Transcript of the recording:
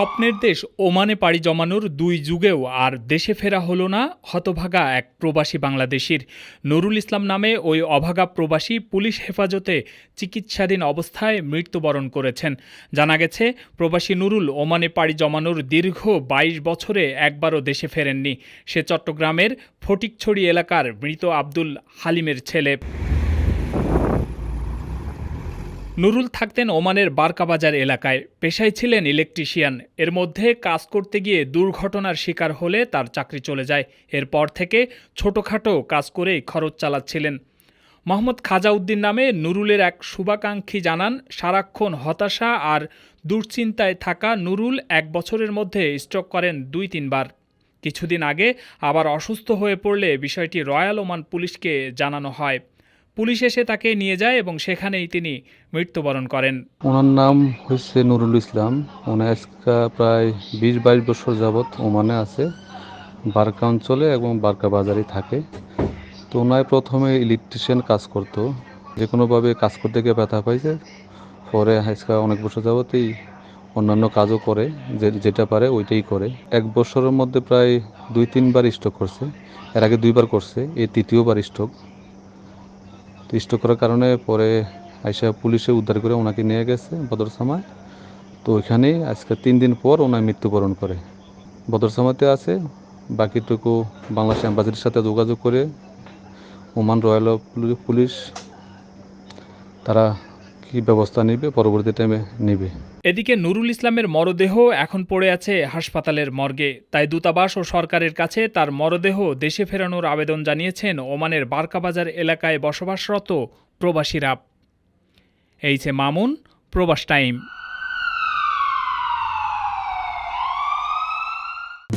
স্বপ্নের দেশ ওমানে পাড়ি জমানোর দুই যুগেও আর দেশে ফেরা হলো না হতভাগা এক প্রবাসী বাংলাদেশির। নুরুল ইসলাম নামে ওই অভাগা প্রবাসী পুলিশ হেফাজতে চিকিৎসাধীন অবস্থায় মৃত্যুবরণ করেছেন। জানা গেছে, প্রবাসী নুরুল ওমানে পাড়ি জমানোর দীর্ঘ বাইশ বছরে একবারও দেশে ফেরেননি। সে চট্টগ্রামের ফটিকছড়ি এলাকার মৃত আব্দুল হালিমের ছেলে। নুরুল থাকতেন ওমানের বারকাবাজার এলাকায়। পেশায় ছিলেন ইলেকট্রিশিয়ান। এর মধ্যে কাজ করতে গিয়ে দুর্ঘটনার শিকার হলে তার চাকরি চলে যায়। এরপর থেকে ছোটোখাটো কাজ করেই খরচ চালাচ্ছিলেন। মোহাম্মদ খাজাউদ্দিন নামে নুরুলের এক শুভাকাঙ্ক্ষী জানান, সারাক্ষণ হতাশা আর দুশ্চিন্তায় থাকা নুরুল এক বছরের মধ্যে স্ট্রোক করেন দুই তিনবার। কিছুদিন আগে আবার অসুস্থ হয়ে পড়লে বিষয়টি রয়্যাল ওমান পুলিশকে জানানো হয়। পুলিশ এসে তাকে নিয়ে যায় এবং সেখানেই তিনি মৃত্যুবরণ করেন। ওনার নাম হচ্ছে নুরুল ইসলাম। উনি আজকে প্রায় বিশ বাইশ বছর যাবৎ ওমানে আছে, বারকা অঞ্চলে এবং বারকা বাজারে থাকে। তো ওনায় প্রথমে ইলেকট্রিশিয়ান কাজ করতো। যে কোনোভাবে কাজ করতে গিয়ে ব্যথা পাইছে, পরে আজকে অনেক বছর যাবতেই অন্যান্য কাজও করে যেটা পারে ওইটাই করে। এক বছরের মধ্যে প্রায় দুই তিনবার স্ট্রোক করছে। এর আগে দুইবার করছে এই তৃতীয়বার স্ট্রোক তো করার কারণে পরে আইসা পুলিশে উদ্ধার করে ওনাকে নিয়ে গেছে বদরসামায়। তো ওইখানেই আজকে তিন দিন পর ওনার মৃত্যুবরণ করে। বদরসামাতে আছে, বাকিটুকু বাংলাদেশ অ্যাম্বাসির সাথে যোগাযোগ করে, ওমান রয়্যাল পুলি- পুলিশ, তারা কি ব্যবস্থা নেবে, পরবর্তী টাইমে নেবে। এদিকে নুরুল ইসলামের মরদেহ এখন পড়ে আছে হাসপাতালের মর্গে। তাই দূতাবাস ও সরকারের কাছে তার মরদেহ দেশে ফেরানোর আবেদন জানিয়েছেন ওমানের বারকাবাজার এলাকায় বসবাসরত প্রবাসীরা। এইছে মামুন, প্রবাস টাইম।